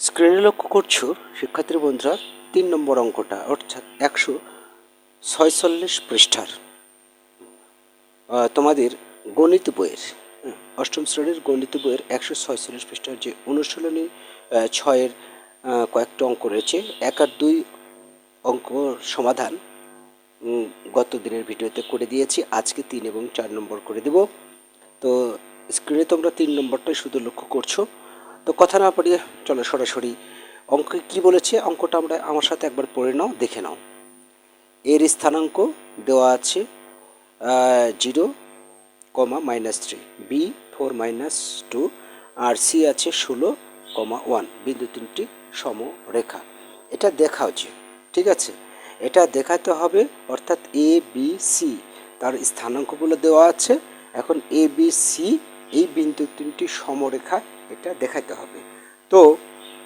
স্ক্রিনে লক্ষ্য করছ, শিক্ষার্থী বন্ধুরা, তিন নম্বর অঙ্কটা, অর্থাৎ একশো ছয়চল্লিশ পৃষ্ঠার তোমাদের গণিত বইয়ের অষ্টম শ্রেণির গণিত বইয়ের একশো ছয়চল্লিশ পৃষ্ঠার যে অনুশীলনী ছয়ের কয়েকটা অঙ্ক রয়েছে। এক আর দুই অঙ্ক সমাধান গত দিনের ভিডিওতে করে দিয়েছি। আজকে তিন এবং চার নম্বর করে দেব। তো, স্ক্রিনে তোমরা তিন নম্বরটাই শুধু লক্ষ্য করছ। তো কথা না পারিয়ে চলো সরাসরি। অঙ্কে কি বলেছে? অঙ্কটা আমরা আমার সাথে একবার পড়ে নাও, দেখে নাও। এর স্থানাঙ্ক দেওয়া আছে zero, comma minus three. B, four minus two. আর সি আছে ষোলো, কমা ওয়ান। বিন্দু তিনটি সমরেখা। এটা দেখা হচ্ছে ঠিক আছে? এটা দেখাতে হবে, অর্থাৎ এ, বি, সি। তার স্থানাঙ্কগুলো দেওয়া আছে। এখন এ, বি, সি, এই বিন্দু তিনটি সমরেখা এটা দেখাতে হবে। তো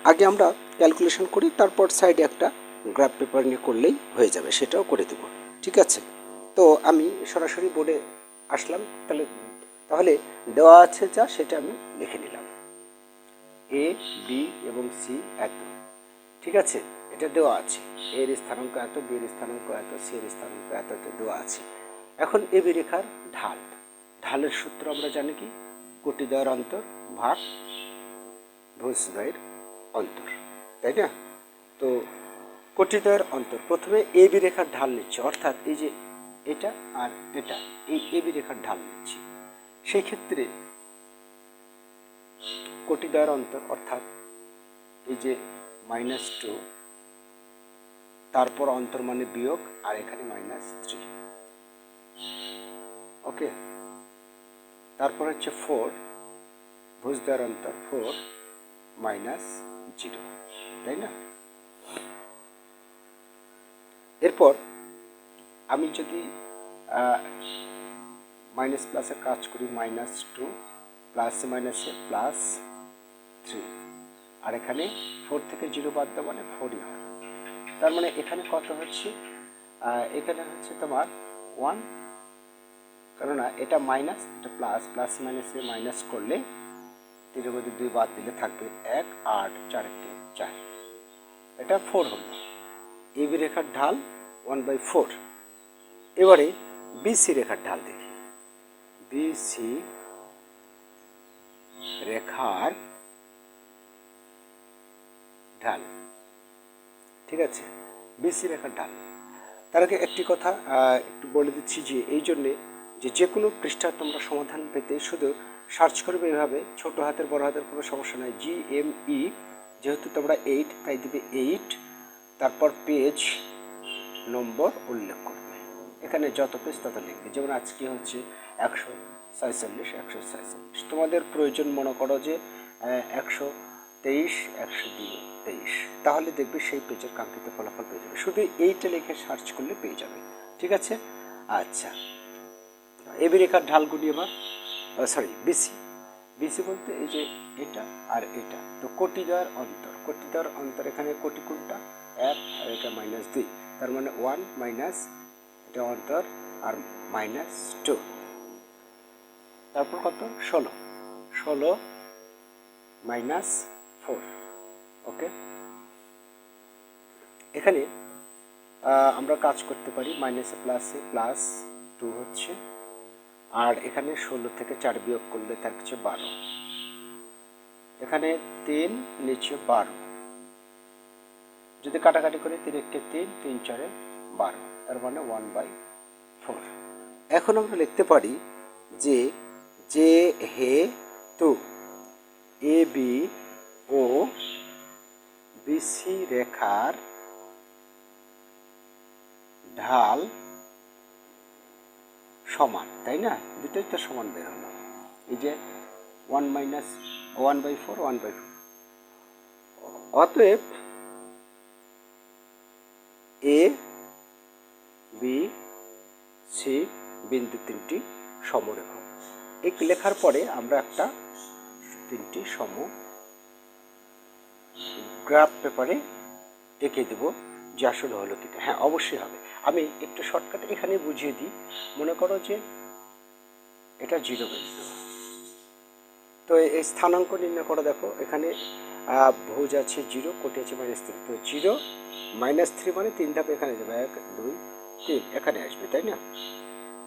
আগে আমরা ক্যালকুলেশন করি, তারপর সাইডে একটা গ্রাফ পেপার নিয়ে করলেই হয়ে যাবে, সেটাও করে দেবো। ঠিক আছে? তো আমি সরাসরি বোর্ডে আসলাম, তাহলে তাহলে দেওয়া আছে যা, সেটা আমি লিখে নিলাম। এ বি এবং সি এত। ঠিক আছে? এটা দেওয়া আছে। এর স্থানাঙ্ক এত বি এর স্থানাঙ্ক এত সি এর স্থানাঙ্ক এত এত দেওয়া আছে। এখন এ বি রেখার ঢাল। ঢালের সূত্র আমরা জানি কি? কোটি দ্বয়ের অন্তর ভাগ ভুজ দ্বয়ের অন্তর, তাই না? তো কোটি দ্বয়ের অন্তর, প্রথমে এ বি রেখার ঢাল নিচ্ছে, অর্থাৎ এই যে এটা আর এটা, এই এ বি রেখার ঢাল নিচ্ছি। সেই ক্ষেত্রে কোটি দ্বয়ের অন্তর, অর্থাৎ এই যে মাইনাস টু, তারপর অন্তর মানে বিয়োগ, আর এখানে মাইনাস থ্রি। ওকে? তারপর হচ্ছে ফোর ভুজ দ্বয়ের অন্তর ফোর মাইনাস জিরো তাই না? এরপর আমি যদি মাইনাস প্লাসের কাজ করি মাইনাস টু প্লাস মাইনাসে প্লাস থ্রি আর এখানে ফোর থেকে জিরো বাদ দেওয়া মানে ফোরই হয়। তার মানে এখানে কত হচ্ছে? এখানে হচ্ছে তোমার ওয়ান কেননা এটা মাইনাস এটা প্লাস প্লাস মাইনাসে মাইনাস করলে মধ্যে দুই বাদ দিলে থাকবে এক, আট, চার, একটি, চার। এটা ফোর হলো। এবি রেখার ঢাল ওয়ান বাই ফোর এবারে বিসি রেখার ঢাল দেখি। বিসি রেখার ঢাল। ঠিক আছে? বিসি রেখার ঢাল। তার আগে একটি কথা একটু বলে দিচ্ছি যে এই জন্যে যে যে কোনো পৃষ্ঠা তোমরা সমাধান পেতে শুধু সার্চ করবে এভাবে, ছোট হাতের, বড় হাতের কোনো সমস্যা নয় জি এম ই যেহেতু তোমরা এইট তাই দিবে এইট তারপর পেজ নম্বর উল্লেখ করবে। এখানে যত পেজ তত লিখবে। যেমন আজকে হচ্ছে একশো ছয়চল্লিশ একশো ছয়চল্লিশ। তোমাদের প্রয়োজন মনে করো যে একশো তেইশ, একশো দুই, তেইশ। তাহলে দেখবে সেই পেজের কাঙ্ক্ষিত ফলাফল পেয়ে যাবে। শুধু এইটা লিখে সার্চ করলে পেয়ে যাবে। ঠিক আছে? আচ্ছা। এবি রেখার ঢালগুলি এবার সরি বিসি বিসি বলতে এই যে এটা আর এটা, তো কোটি দেওয়ার অন্তর। কোটি দেওয়ার অন্তর এখানে কোটি কোনটা? এক আর এটা মাইনাস দুই। তার মানে ওয়ান মাইনাস এটা অন্তর আর মাইনাস টু তারপর কত? ষোলো। ষোলো মাইনাস ফোর ওকে এখানে আমরা কাজ করতে পারি মাইনাসে প্লাসে প্লাস টু হচ্ছে আর এখানে ষোলো থেকে চার বিয়োগ করলে তার কিছু বারো। এখানে তিন, নিচে বারো। যদি কাটাকাটি করি, তিন একটি তিন তিন চারে বারো। তার মানে ওয়ান বাই ফোর এখন আমরা লিখতে পারি যে যে হে তু, এ বি ও বিসি রেখার ঢাল সমান, তাই না? দুটোই তো সমান বের হলো। এই যে one minus one by four one by four অতএব এ বি সি বিন্দু তিনটি সমরেখ। এই লেখার পরে আমরা একটা তিনটি সম গ্রাফ পেপারে এঁকে দেব যে আসলে হলো কিনা হ্যাঁ অবশ্যই হবে। আমি একটু শর্টকাটে এখানে বুঝিয়ে দিই। মনে করো যে এটা জিরো বিন্দু তো এই স্থানাঙ্ক নির্ণয় করে দেখো, এখানে ভোজ আছে জিরো কোটি আছে মাইনাস থ্রি তো জিরো মাইনাস থ্রি মানে তিন ধাপ এখানে যাবে, এক, দুই, তিন। এখানে আসবে, তাই না?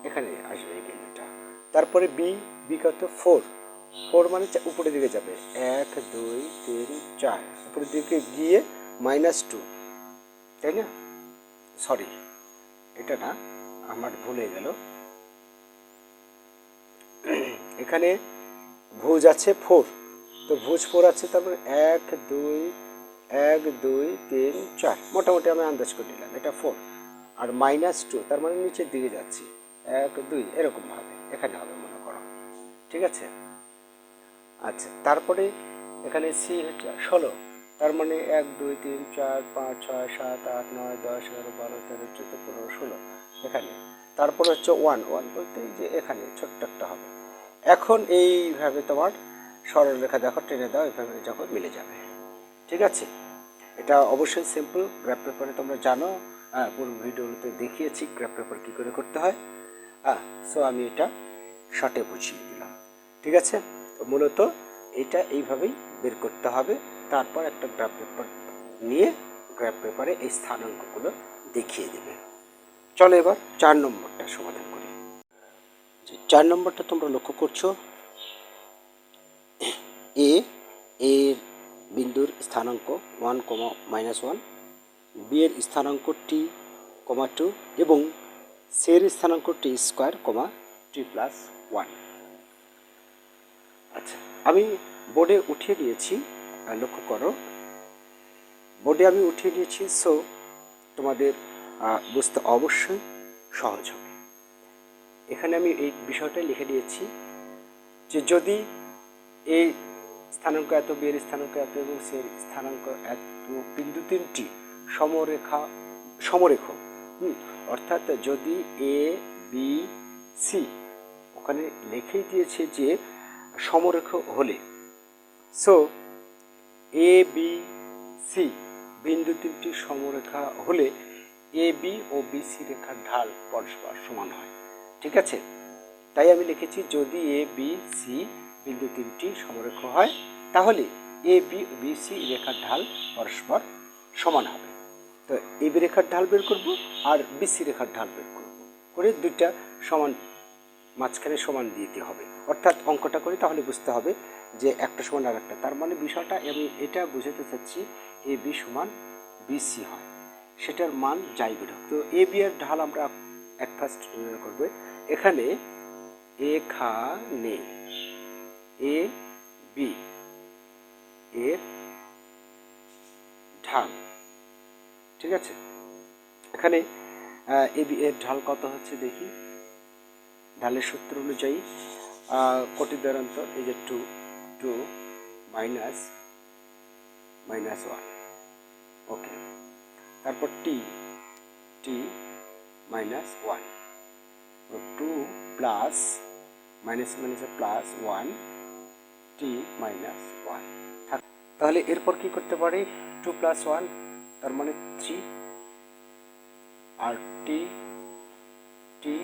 এখানে আসবে এই বিন্দুটা তারপরে বি বি কত? ফোর ফোর মানে উপরের দিকে যাবে। এক, দুই, তিন, চার। উপরের দিকে গিয়ে মাইনাস টু তাই না? সরি এটা না, আমার ভুল হয়ে গেল। এখানে ভুজ আছে ফোর। তো ভুজ ফোর আছে তারপরে এক, দুই এক, দুই, তিন, চার। মোটামুটি আমি আন্দাজ করে নিলাম, এটা ফোর। আর মাইনাস টু, তার মানে নিচের দিকে যাচ্ছি। এক, দুই, এরকম ভাবে এখানে হবে মনে করো। ঠিক আছে? আচ্ছা তারপরে এখানে সি হচ্ছে ষোলো। তার মানে এক, দুই, তিন, চার, পাঁচ, ছয়, সাত, আট, নয়, দশ, এগারো, বারো, তেরো, চোদ্দ, পনেরো, ষোলো। এখানে। তারপর হচ্ছে ওয়ান ওয়ান বলতে যে এখানে ছোট্ট একটা হবে। এখন এইভাবে তোমার সরলরেখা দেখো, টেনে দাও, এইভাবে যখন মিলে যাবে। ঠিক আছে? এটা অবশ্যই সিম্পল গ্রাফ পেপারে তোমরা জানো। হ্যাঁ পুরো ভিডিওতে দেখিয়েছি গ্রাফ পেপার কী করে করতে হয়। হ্যাঁ সো আমি এটা শর্টে বুঝিয়ে দিলাম। ঠিক আছে? তো মূলত এটা এইভাবেই বের করতে হবে। তারপর একটা গ্রাফ পেপার নিয়ে গ্রাফ পেপারে এই স্থানাঙ্কগুলো দেখিয়ে দেবে। চলো এবার চার নম্বরটা সমাধান করি। চার নম্বরটা তোমরা লক্ষ্য করছ এ এর বিন্দুর স্থানাঙ্ক one comma minus one B এর স্থানাঙ্ক টি কমা টু এবং সি এর স্থানাঙ্ক t square comma t plus one আচ্ছা আমি বোর্ডে উঠিয়ে আহ, লক্ষ্য করো। বোর্ডে আমি উঠিয়ে নিয়েছি সো তোমাদের বুঝতে অবশ্যই সহজ হবে। এখানে আমি এই বিষয়টা লিখে দিয়েছি যে যদি এই স্থানাঙ্ক এত বি এর স্থানাঙ্ক এত এবং সি স্থানাঙ্ক এত বিন্দু তিনটি সমরেখা, সমরেখ, হুম, অর্থাৎ যদি এ বি সি ওখানে লিখেই দিয়েছে যে সমরেখ হলে সো এ বি সি বিন্দু তিনটি সমরেখা হলে এ বি ও বি সি রেখার ঢাল পরস্পর সমান হয়। ঠিক আছে? তাই আমি লিখেছি যদি এ বি সি বিন্দু তিনটি সমরেখ হয়, তাহলে এ বি ও বি সি রেখার ঢাল পরস্পর সমান হবে। তো এ বি রেখার ঢাল বের করব আর বিসি রেখার ঢাল বের করব। করে দুইটা সমান, মাঝখানে সমান দিতে হবে। অর্থাৎ অঙ্কটা করি তাহলে বুঝতে হবে যে একটা সমান আর একটা। তার মানে বিষয়টা আমি এটা বুঝাতে চাচ্ছি, এ বি সমান বিসি হয়। সেটার মান যাই বেরোক। তো এ বি এর ঢাল আমরা এক ফার্স্ট নির্ণয় করব। এখানে এখানে এ বি এর ঢাল। ঠিক আছে? এখানে এ বি এর ঢাল কত হচ্ছে দেখি? ঢালের সূত্র অনুযায়ী কোটি দ্বারান্তর এই যে two two minus minus one okay তারপর t t minus one two plus minus minus plus one t minus one তাহলে এরপর কি করতে পারি? টু প্লাস ওয়ান তার মানে থ্রি আর টি টি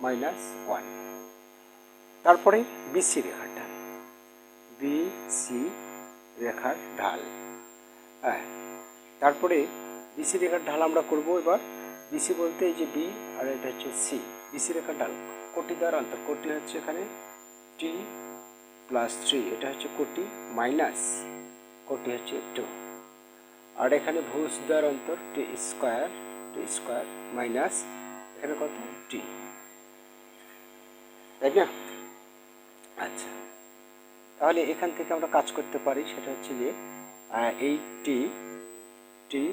মাইনাস ওয়ান তারপরে বিসি রেখার ঢাল বিসি রেখার ঢাল। হ্যাঁ তারপরে বিসি রেখার ঢাল আমরা করব এবার। বিসি বলতে এই যে বি আর এটা হচ্ছে সি। বিসি রেখার ঢাল, কোটি দ্বারা অন্তর। কোটি হচ্ছে এখানে টি প্লাস থ্রি, এটা হচ্ছে কোটি মাইনাস, কোটি হচ্ছে টু। আর এখানে ভুজ দ্বার অন্তর t square t square minus, এখানে কত? টি। তাই না? আচ্ছা। তাহলে এখান থেকে আমরা কাজ করতে পারি, সেটা হচ্ছে যে এই টি টি,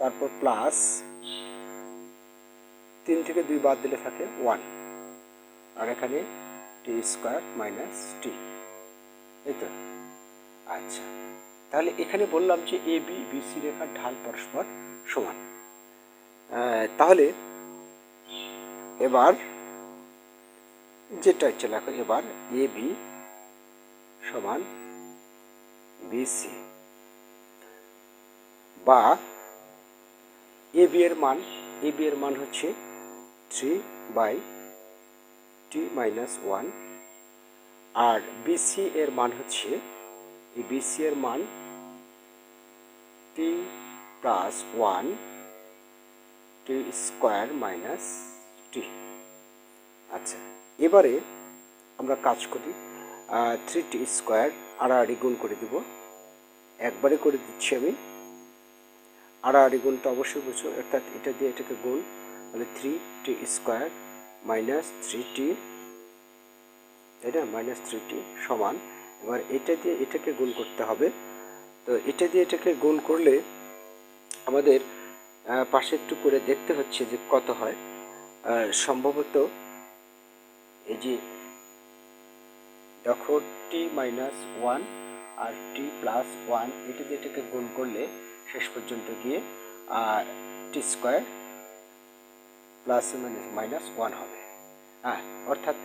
তারপর প্লাস তিন থেকে দুই বাদ দিলে থাকে ওয়ান আর এখানে টি স্কোয়ার মাইনাস টি এই তো। আচ্ছা তাহলে এখানে বললাম যে এ বি বিসি রেখার ঢাল পরস্পর সমান। তাহলে এবার যেটা ইচ্ছে লেখো এবার এ বি সমান বিসি বা এ বি এর মান এ বি এর মান হচ্ছে three by t minus one R BC এর মান হচ্ছে, এই বিসি এর মান t plus one t square minus t আচ্ছা এবারে আমরা কাজ করি থ্রি টি স্কোয়ার আড়াআড়ি গুণ করে দিব। একবারে করে দিচ্ছি আমি। আড়াআড়ি গুণটা অবশ্যই বুঝো অর্থাৎ এটা দিয়ে এটাকে গুণ, তাহলে three t square minus three t তাই না? মাইনাস থ্রি টি সমান। এবার এটা দিয়ে এটাকে গুণ করতে হবে। তো এটা দিয়ে এটাকে গুণ করলে আমাদের পাশে একটু করে দেখতে হচ্ছে যে কত হয়। সম্ভবত এই যে দেখো টি মাইনাস ওয়ান আর টি প্লাস ওয়ান এটা দিয়ে এটাকে গুণ করলে শেষ পর্যন্ত গিয়ে আর t square plus minus minus one হবে। হ্যাঁ অর্থাৎ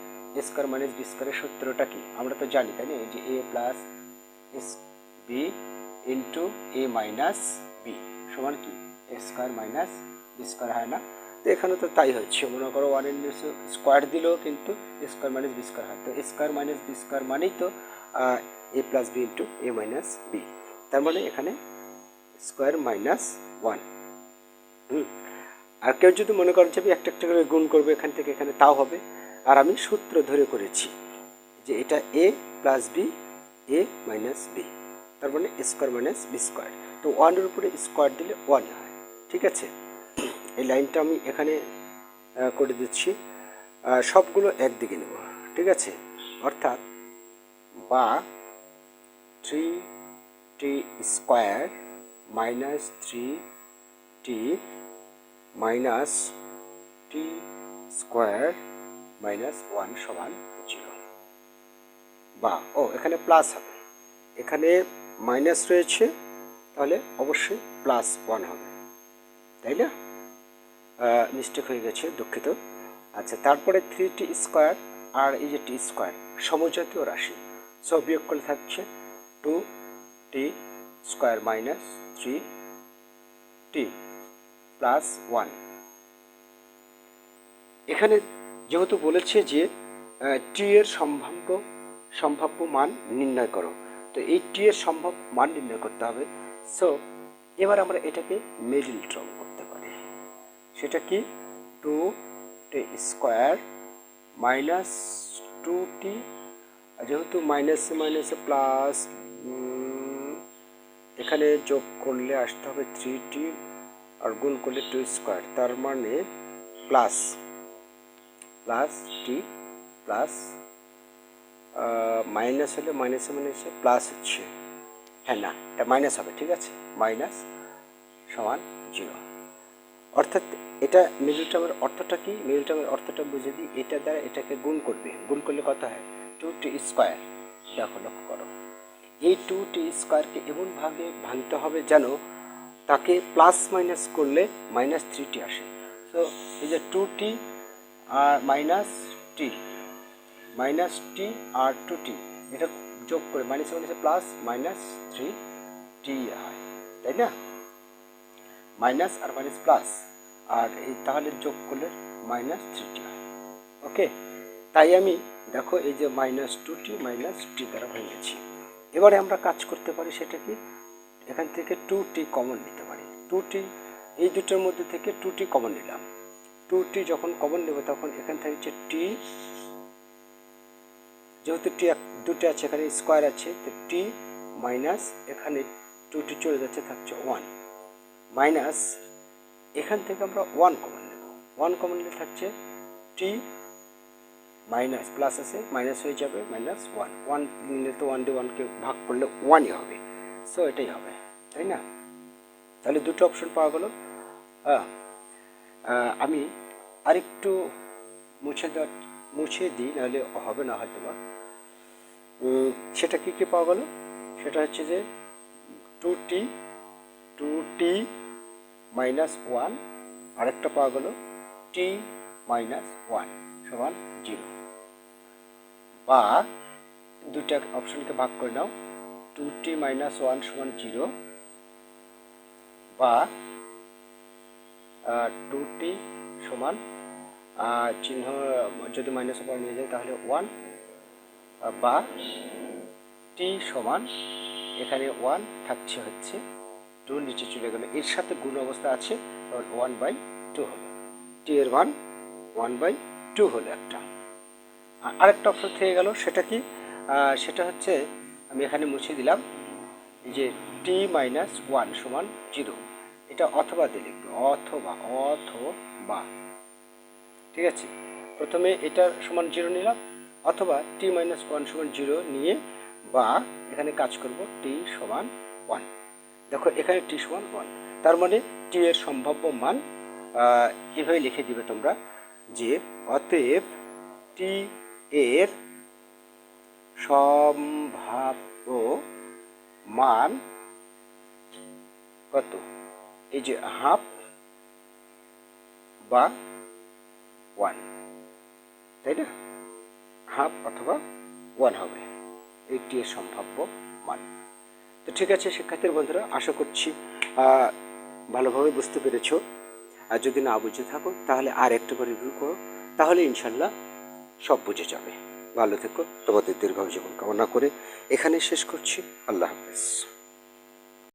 স্কোয়ার মাইনাস বি স্কোয়ারের সূত্রটা কি? আমরা তো জানি, তাই না? যে A plus S B into A minus B সমান কি? স্কোয়ার মাইনাস বি স্কোয়ার হয় না। তো এখানে তো তাই হচ্ছে। মনে করো ওয়ান ইন্টু স্কোয়ার দিলেও কিন্তু স্কোয়ার মাইনাস বি স্কোয়ার হয়। তো স্কোয়ার মাইনাস বি স্কোয়ার মানেই তো A plus B into A minus B তার মানে এখানে স্কোয়ার মাইনাস ওয়ান হুম। আর কেউ যদি মনে করেন যে আমি একটা একটা করে গুণ করব এখান থেকে, এখানে তাও হবে। আর আমি সূত্র ধরে করেছি যে এটা A plus B A minus B তার মানে স্কোয়ার মাইনাস বি স্কোয়ার তো ওয়ানের উপরে স্কোয়ার দিলে ওয়ান হয়। ঠিক আছে? এই লাইনটা আমি এখানে করে দিচ্ছি। সবগুলো একদিকে নেব, ঠিক আছে? অর্থাৎ বা three t square minus three t minus t square minus one সমান জিরো বা, ও, এখানে প্লাস হবে। এখানে মাইনাস রয়েছে, তাহলে অবশ্যই প্লাস ওয়ান হবে। তাই না? মিস্টেক হয়ে গেছে, দুঃখিত। আচ্ছা তারপরে থ্রি টি স্কোয়ার আর এই যে টি স্কোয়ার সমজাতীয় রাশি। সব বিয়োগ করলে থাকছে two t square minus three t plus one এখানে যেহেতু বলেছে যে টি এর সম্ভাব্য সম্ভাব্য মান নির্ণয় করো। তো এই টি এর সম্ভব মান নির্ণয় করতে হবে। সো এবার আমরা এটাকে মিডিল টার্ম সেটা কি? Two t square minus two t যেহেতু মাইনাসে মাইনাসে প্লাস এখানে যোগ করলে আসতে হবে থ্রি টি আর গুণ করলে টু স্কোয়ার তার মানে plus plus t plus minus হলে মাইনাসে মাইনাসে প্লাস হচ্ছে। হ্যাঁ না, এটা মাইনাস হবে, ঠিক আছে? মাইনাস সমান জিরো অর্থাৎ এটা মিডল টার্মের অর্থটা কি? মিডল টার্মের অর্থটা বুঝে দিই, এটা দ্বারা এটাকে গুণ করবে। গুণ করলে কত হয়? টু টি স্কোয়ার দেখো, লক্ষ্য করো। এই টু টি স্কোয়ারকে এমনভাবে ভাঙতে হবে যেন তাকে প্লাস মাইনাস করলে মাইনাস থ্রি টি আসে। তো এই যে টু টি আর মাইনাস টি মাইনাস টি আর টু টি এটা যোগ করে মাইনাস মাইনাসে প্লাস মাইনাস থ্রি টি হয়। তাই না? মাইনাস আর মাইনাস প্লাস আর এই তাহলে যোগ করলে মাইনাস থ্রি টি হয় ওকে তাই আমি দেখো এই যে minus two t minus t দ্বারা ভেঙেছি এবারে আমরা কাজ করতে পারি সেটা কি? এখান থেকে টু টি কমন নিতে পারি। টু টি এই দুটোর মধ্যে থেকে টু টি কমন নিলাম। টু টি যখন কমন নেব তখন এখান থেকে হচ্ছে টি যেহেতু টি দুটো আছে এখানে স্কোয়ার আছে, তো টি মাইনাস এখানে টু টি চলে যাচ্ছে থাকছে ওয়ান মাইনাস এখান থেকে আমরা ওয়ান কমন নেব। ওয়ান কমন নিলে থাকছে টি মাইনাস প্লাস আছে মাইনাস হয়ে যাবে মাইনাস ওয়ান ওয়ান নিলে তো ওয়ান দিয়ে ওয়ানকে ভাগ করলে ওয়ানই হবে। সো এটাই হবে, তাই না? তাহলে দুটো অপশন পাওয়া গেল। আমি আরেকটু মুছে দেওয়ার, মুছে দিই, নাহলে হবে না হয়তো বা সেটা কী কী পাওয়া গেল? সেটা হচ্ছে যে two t two t minus one আরেকটা পাওয়া গেল টি মাইনাস ওয়ান সমান জিরো বা দুটা অপশনকে ভাগ করে নাও টু টি মাইনাস ওয়ান সমান জিরো বা টু টি সমান চিহ্ন, যদি মাইনাস ওয়ান নিয়ে যায় তাহলে ওয়ান বা টি সমান, এখানে ওয়ান থাকছে হচ্ছে টু নিচে চলে গেল এর সাথে গুণ অবস্থা আছে তখন ওয়ান বাই টু হলো। টি এর ওয়ান ওয়ান বাই টু হলো একটা। আর- আরেকটা অপশন থেকে গেল, সেটা কি? সেটা হচ্ছে, আমি এখানে মুছে দিলাম যে টি মাইনাস ওয়ান সমান জিরো এটা অথবা দিয়ে লিখবে, অথবা অথবা। ঠিক আছে? প্রথমে এটার সমান জিরো নিলাম, অথবা টি মাইনাস ওয়ান সমান জিরো নিয়ে বা এখানে কাজ করব টি সমান ওয়ান দেখো, এখানে টি সমান ওয়ান তার মানে টি এর সম্ভাব্য মান এভাবে লিখে দিবে তোমরা যে অতএব টি এর সম্ভাব্য মান কত? এই যে হাফ বা ওয়ান তাই না? হাফ অথবা ওয়ান হবে। এর সম্ভাব্য মান। তো ঠিক আছে, শিক্ষার্থীর বন্ধুরা, আশা করছি ভালোভাবে বুঝতে পেরেছ। আর যদি না বুঝে থাকো, তাহলে আর একটু করে রিভিউ করো, তাহলে ইনশাল্লাহ সব বুঝে যাবে। ভালো থেকো, তোমাদের দীর্ঘ জীবন কামনা করে এখানে শেষ করছি। আল্লাহ হাফেজ।